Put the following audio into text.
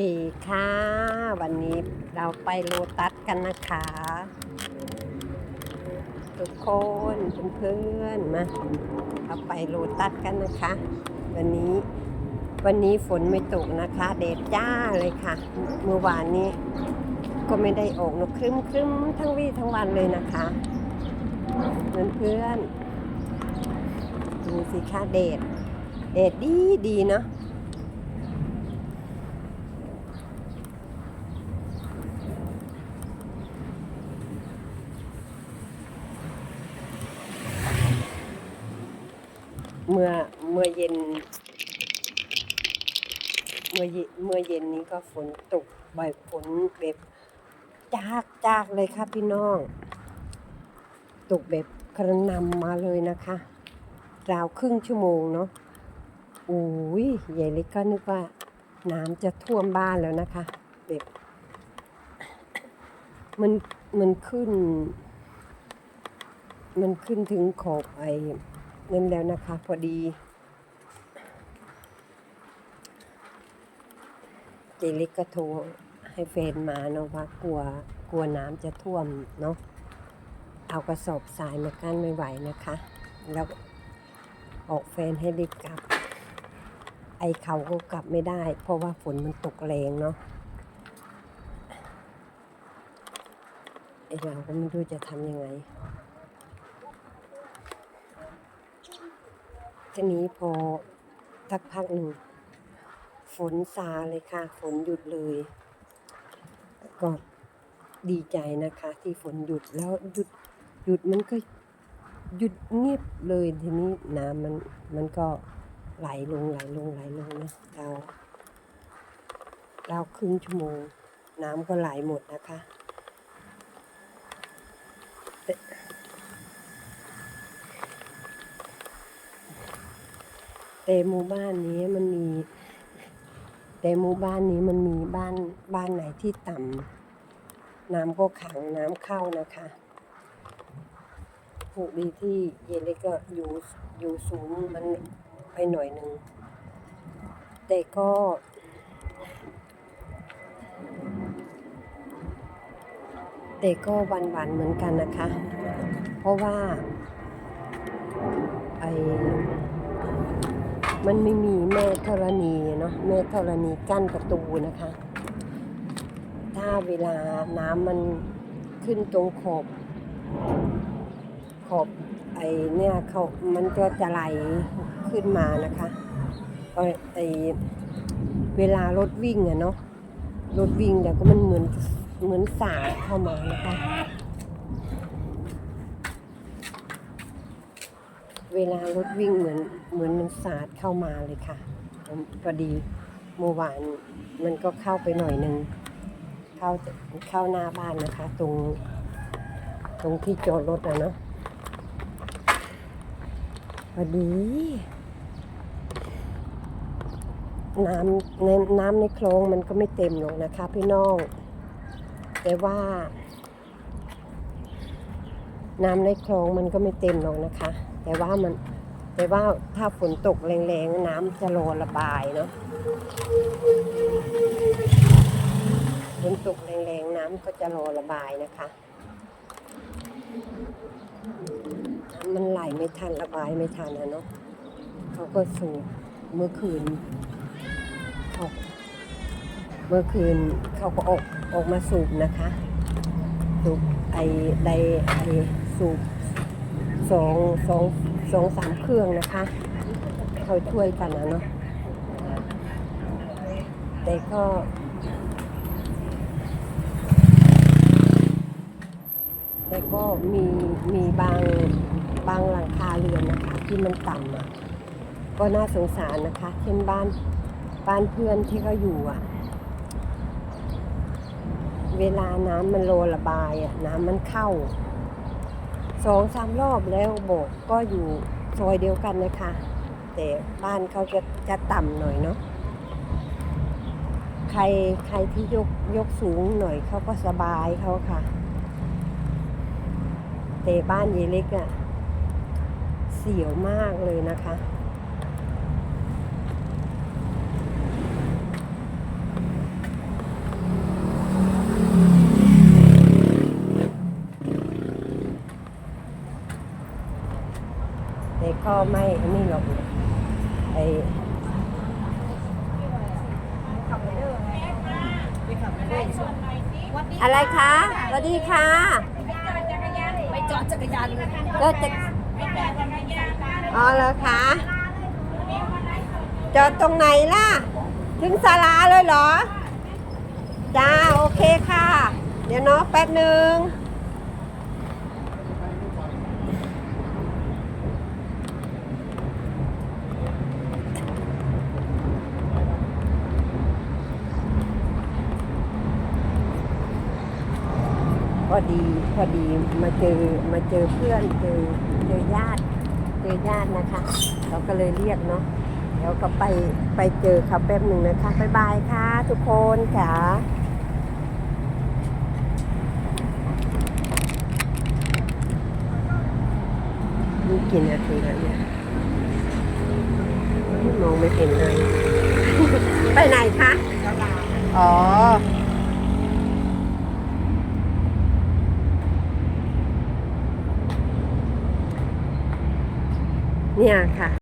ดีค่ะ วันนี้เราไปโลตัสกันนะคะ ทุกคนเพื่อนๆมาเราไปโลตัสกันนะคะ วันนี้วันนี้ฝนไม่ตกนะคะแดดจ้าเลยค่ะ เมื่อวานนี้ก็ไม่ได้ออกนกครึ้มครึ้มทั้งวี่ทั้งวันเลยนะคะเพื่อนเพื่อนๆดูสิคะแดดแดดดีดีเนาะ เมื่อเมื่อเย็น เมื่อเย็นเมื่อเย็นนี้ก็ฝนตกบ่อยฝนแบบจากจากเลยค่ะพี่น้อง ตกแบบกระนำมาเลยนะคะราวครึ่งชั่วโมงเนาะอุ้ยใหญ่เล็กก็นึกว่าน้ำจะท่วมบ้านแล้วนะคะแบบมันมันขึ้น มันขึ้นถึงขอบไอ นั่นแล้วนะคะ พอดี เจเล็กก็โทรให้แฟนมาเนาะว่ากลัวกลัวน้ำจะท่วมเนาะเอากระสอบทรายมากั้นไม่ไหวนะคะ แล้วออกแฟนให้รีบกลับ ไอเขาก็กลับไม่ได้ เพราะว่าฝนมันตกแรงเนาะไอเราก็ไม่รู้จะทำยังไง ทีนี้พอสักพักหนึ่งฝนซาเลยค่ะ ฝนหยุดเลย ก็ดีใจนะคะ ที่ฝนหยุดแล้วหยุดหยุดมันก็หยุดเงียบเลยทีนี้น้ำมันมันก็ไหลลงไหลลงไหลลงนะเราเราครึ่งชั่วโมง น้ำก็ไหลหมดนะคะ แต่หมู่บ้านนี้มันมี แต่หมู่บ้านนี้มันมีบ้านบ้านไหนที่ต่ำน้ำก็ขังน้ำเข้านะคะโชคดีที่เยเล็กก็อยู่อยู่สูงมันไปหน่อยหนึ่ง แต่ก็แต่ก็วันวันเหมือนกันนะคะ เพราะว่าไอ มันไม่มีแม่ธรณีเนาะแม่ธรณีกั้นประตูนะคะ ถ้าเวลาน้ำมันขึ้นตรงขอบขอบไอเนี่ยเขามันก็จะไหลขึ้นมานะคะไอเวลารถวิ่งอะเนาะรถวิ่งเดี๋ยวก็มันเหมือนเหมือนสาเข้ามานะคะ เวลารถวิ่งเหมือนเหมือนมันสาดเข้ามาเลยค่ะพอดีเมื่อวานมันก็เข้าไปหน่อยนึงเข้าเข้าหน้าบ้านนะคะ ตรง ตรงที่จอดรถอะเนาะพอดีน้ำในน้ำในคลองมันก็ไม่เต็มหรอกนะคะ พี่น้อง แต่ว่า น้ำในคลองมันก็ไม่เต็มหรอกนะคะ แต่ว่ามันแต่ว่าถ้าฝนตกแรงๆ น้ำจะรอระบายเนาะฝนตกแรงๆ น้ำก็จะรอระบายนะคะน้ำมันไหลไม่ทันระบายไม่ทันนะเนาะเขาก็สูบเมื่อคืนเขาเมื่อคืนเขาก็ออกออกมาสูบนะคะ สูบไอไดไอสูบ สองสองสองสามเครื่องนะคะเขาช่วยกันนะเนาะแต่ก็แต่ก็มีมีบางบางหลังคาเรือนนะคะ ที่มันต่ำอะก็น่าสงสารนะคะ เช่นบ้านบ้านเพื่อนที่เขาอยู่อะ เวลาน้ำมันโลระบายอะน้ำมันเข้า สองสามรอบแล้วโบกก็อยู่ซอยเดียวกันนะคะ แต่บ้านเขาจะจะต่ำหน่อยเนาะใครใครที่ยกยกสูงหน่อยเขาก็สบายเขาค่ะ แต่บ้านเยเล็กอะเสียวมากเลยนะคะ เก็ไม่อันนี้หรอกไออะไรคะสวัสดีค่ะไปจอดจักรยานเลยก็จะอ๋อเหรอคะจอดตรงไหนล่ะ ถึงศาลาเลยเหรอ จ้า โอเคค่ะ เดี๋ยวเนาะแป๊บหนึ่ง พอดีพอดีมาเจอมาเจอเพื่อนเจอเจอญาติเจอญาตินะคะ เราก็เลยเรียกเนาะเดี๋ยวก็ไปไปเจอเขาแป๊บหนึ่งนะคะบ๊ายบายค่ะ ทุกคนค่ะนี่กี่นาทีแล้วเนี่ยมองไม่เห็นเลย ไปไหนคะ อ๋อ เนี่ยค่ะ